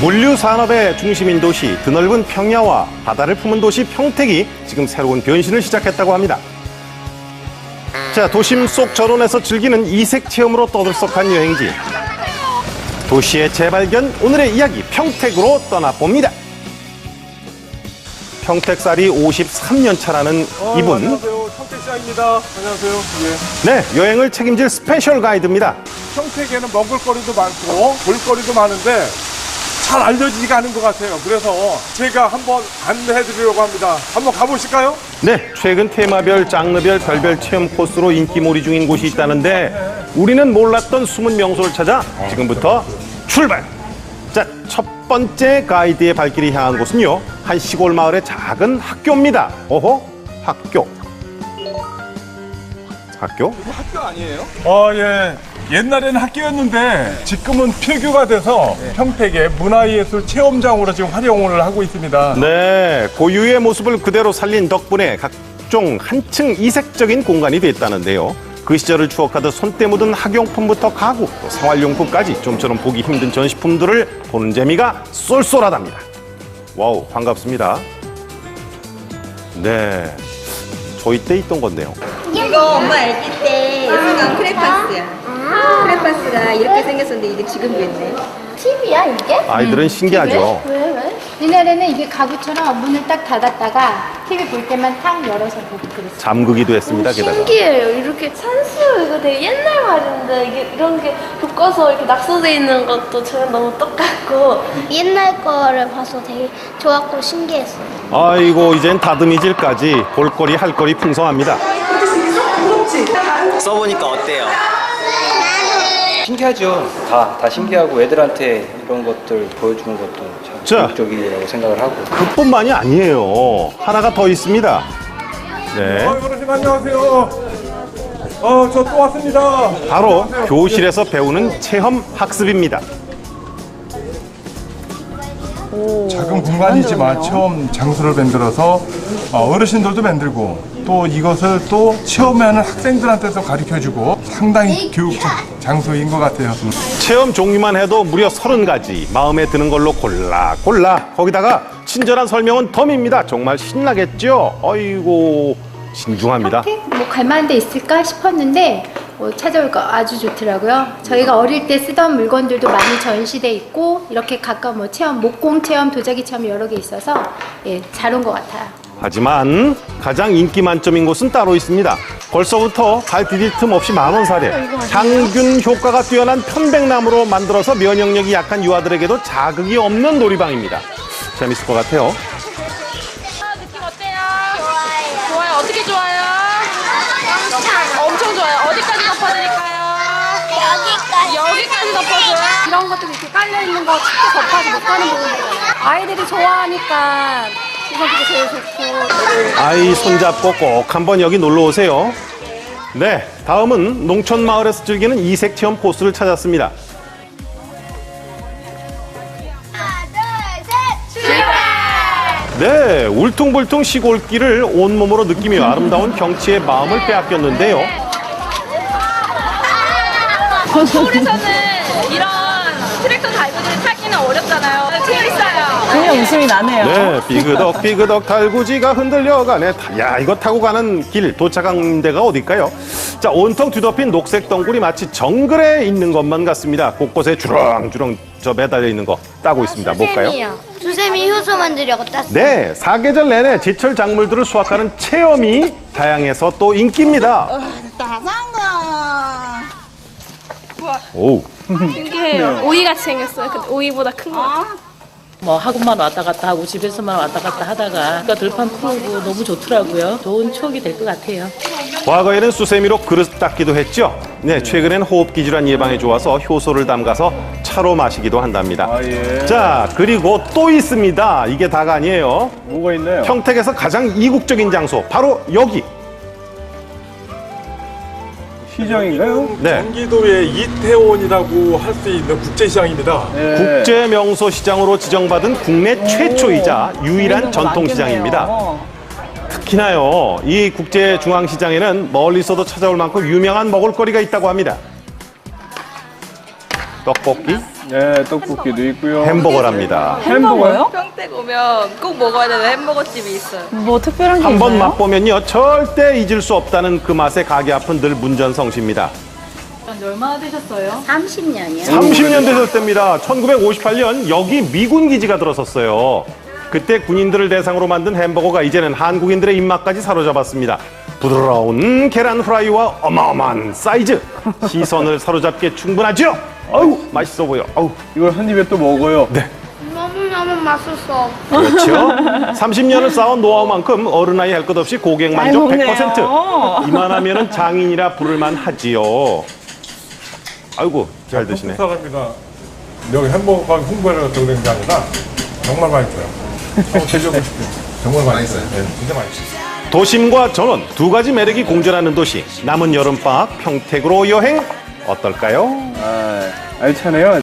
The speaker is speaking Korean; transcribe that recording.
물류 산업의 중심인 도시, 드넓은 평야와 바다를 품은 도시 평택이 지금 새로운 변신을 시작했다고 합니다. 자, 도심 속 전원에서 즐기는 이색 체험으로 떠들썩한 여행지. 도시의 재발견, 오늘의 이야기 평택으로 떠나봅니다. 평택살이 53년 차라는 이분. 어, 안녕하세요. 평택시장입니다. 안녕하세요. 예. 네, 여행을 책임질 스페셜 가이드입니다. 평택에는 먹을거리도 많고 볼거리도 많은데 잘 알려지지가 않은 것 같아요. 그래서 제가 한번 안내해 드리려고 합니다. 한번 가보실까요? 네, 최근 테마별, 장르별, 별별 체험 코스로 인기몰이 중인 곳이 있다는데 우리는 몰랐던 숨은 명소를 찾아 지금부터 출발! 자, 첫 번째 가이드의 발길이 향한 곳은요, 한 시골 마을의 작은 학교입니다. 오호, 학교. 학교? 학교 아니에요? 어, 예. 옛날에는 학교였는데 지금은 폐교가 돼서 평택의 문화예술 체험장으로 지금 활용을 하고 있습니다. 네, 고유의 모습을 그대로 살린 덕분에 각종 한층 이색적인 공간이 됐다는데요. 그 시절을 추억하듯 손때 묻은 학용품부터 가구, 또 생활용품까지 좀처럼 보기 힘든 전시품들을 보는 재미가 쏠쏠하답니다. 와우, 반갑습니다. 네, 저희 때 있던 건데요. 이거 엄마 아기 때 쓰던 크레파스야. 크레파스가 이렇게 생겼었는데 이게 지금도 있네. TV야 이게? 아이들은 신기하죠. 왜 왜? 옛날에는 이게 가구처럼 문을 딱 닫았다가 TV 볼 때만 탁 열어서 보고 그랬어요. 잠그기도 했습니다, 게다가. 신기해요. 이렇게 산수 이거 되게 옛날 말인데 이게 이런 게 묶어서 이렇게 낙서돼 있는 것도 저는 너무 똑같고 옛날 거를 봐서 되게 좋았고 신기했어요. 아이고, 이젠 다듬이질까지 볼거리, 할거리 풍성합니다. 써보니까 어때요? 신기하죠. 다, 다 신기하고 애들한테 이런 것들 보여주는 것도 참 자. 교육적이라고 생각을 하고. 그뿐만이 아니에요. 하나가 더 있습니다. 네. 어, 어르신 안녕하세요. 어, 저 또 왔습니다. 바로 안녕하세요. 교실에서 배우는 체험 학습입니다. 작은 공간이지만 체험 장소를 만들어서 어, 어르신들도 만들고 또 이것을 또 체험하는 학생들한테도 가르쳐주고 상당히 교육적 장소인 것 같아요. 체험 종류만 해도 무려 30가지. 마음에 드는 걸로 골라 골라. 거기다가 친절한 설명은 덤입니다. 정말 신나겠죠? 어이고 신중합니다. 뭐 갈만한 데 있을까 싶었는데 뭐 찾아올까 아주 좋더라고요. 저희가 어릴 때 쓰던 물건들도 많이 전시돼 있고 이렇게 가까운 뭐 체험, 목공 체험, 도자기 체험 여러 개 있어서 예, 잘 온 것 같아요. 하지만 가장 인기 만점인 곳은 따로 있습니다. 벌써부터 발 디딜 틈 없이 만원 사례. 향균 효과가 뛰어난 편백나무로 만들어서 면역력이 약한 유아들에게도 자극이 없는 놀이방입니다. 재밌을 것 같아요. 느낌 어때요? 좋아요. 좋아요. 어떻게 좋아요? 엄청 좋아요. 어디까지 덮어드릴까요? 여기까지. 여기까지 덮어줘요. 이런 것들 이렇게 깔려 있는 거 쉽게 접하지 못하는 부분이잖아요. 아이들이 좋아하니까 아이 손잡고 꼭 한번 여기 놀러 오세요. 네, 다음은 농촌 마을에서 즐기는 이색 체험 코스를 찾았습니다. 네, 울퉁불퉁 시골길을 온몸으로 느끼며 아름다운 경치에 마음을 빼앗겼는데요. 서울에서는 이런 트랙터 달고지를 타기는 어렵잖아요. 재밌어 요. 그냥 웃음이 나네요. 네, 삐그덕 삐그덕 달구지가 흔들려가네. 야, 이거 타고 가는 길 도착한 데가 어딜까요? 자, 온통 뒤덮인 녹색 덩굴이 마치 정글에 있는 것만 같습니다. 곳곳에 주렁주렁 저 매달려 있는 거 따고 있습니다. 뭘까요? 수세미 효소 만들려고 땄어요. 네, 사계절 내내 제철 작물들을 수확하는 체험이 다양해서 또 인기입니다. 오, 신기해요. 오이 같이 생겼어요. 근데 오이보다 큰 거. 뭐 학원만 왔다 갔다 하고 집에서만 왔다 갔다 하다가 그러니까 들판 풀고 너무 좋더라고요. 좋은 추억이 될 것 같아요. 과거에는 수세미로 그릇 닦기도 했죠. 네, 최근엔 호흡기 질환 예방에 좋아서 효소를 담가서 차로 마시기도 한답니다. 아, 예. 자, 그리고 또 있습니다. 이게 다가 아니에요. 뭐가 있나요? 평택에서 가장 이국적인 장소, 바로 여기. 시장인가요? 네. 경기도의 이태원이라고 할 수 있는 국제시장입니다. 국제 명소 시장으로 지정받은 국내 최초이자 유일한 전통 시장입니다. 특히나요, 이 국제 중앙 시장에는 멀리서도 찾아올 만큼 유명한 먹을거리가 있다고 합니다. 떡볶이, 네, 떡볶이도 있고요. 햄버거랍니다. 햄버거요? 평택 오면 꼭 먹어야 되는 햄버거 집이 있어요. 뭐 특별한 게 한 번 있나요? 맛보면요 절대 잊을 수 없다는 그 맛에 가게 앞은 늘 문전성시입니다. 얼마나 되셨어요? 30년이요. 30년 되셨답니다. 1958년 여기 미군 기지가 들어섰어요. 그때 군인들을 대상으로 만든 햄버거가 이제는 한국인들의 입맛까지 사로잡았습니다. 부드러운 계란 후라이와 어마어마한 사이즈. 시선을 사로잡기에 충분하죠? 어우, 맛있어 보여. 어우, 이걸 한 입에 또 먹어요. 네. 너무너무 맛있어. 그렇죠. 30년을 쌓은 노하우만큼 어른아이 할 것 없이 고객 만족 100%. 이만하면은 장인이라 부를만 하지요. 아이고, 잘 드시네. 사람이가 여기 햄버거 홍보하려고 그런 게 아니라 정말 맛있어요. 한번 드셔보고 싶어요. 정말 맛있어요. 네, 진짜 맛있어요. 도심과 전원 두 가지 매력이 공존하는 도시. 남은 여름방학 평택으로 여행 어떨까요? 아, 알차네요.